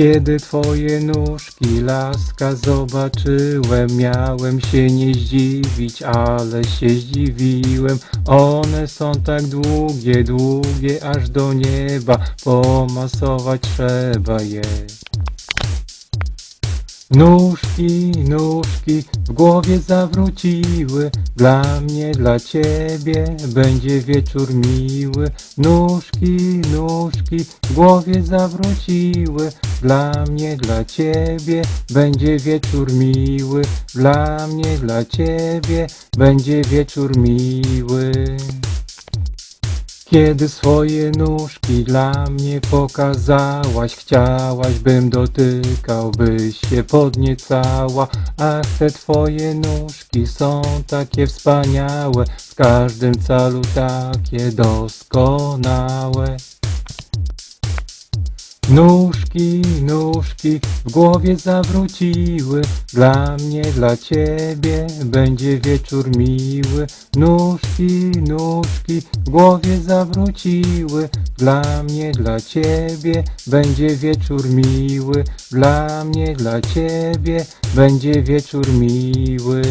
Kiedy twoje nóżki laska zobaczyłem, miałem się nie zdziwić, ale się zdziwiłem. One są tak długie, długie aż do nieba, pomasować trzeba je. Nóżki, nóżki w głowie zawróciły, dla mnie, dla ciebie będzie wieczór miły. Nóżki, nóżki w głowie zawróciły, dla mnie, dla ciebie będzie wieczór miły. Dla mnie, dla ciebie będzie wieczór miły. Kiedy swoje nóżki dla mnie pokazałaś, chciałaś, bym dotykał, byś się podniecała. Ach, te twoje nóżki są takie wspaniałe, w każdym calu takie doskonałe. Nóżki, nóżki w głowie zawróciły, dla mnie, dla ciebie będzie wieczór miły. Nóżki, nóżki w głowie zawróciły, dla mnie, dla ciebie będzie wieczór miły. Dla mnie, dla ciebie będzie wieczór miły.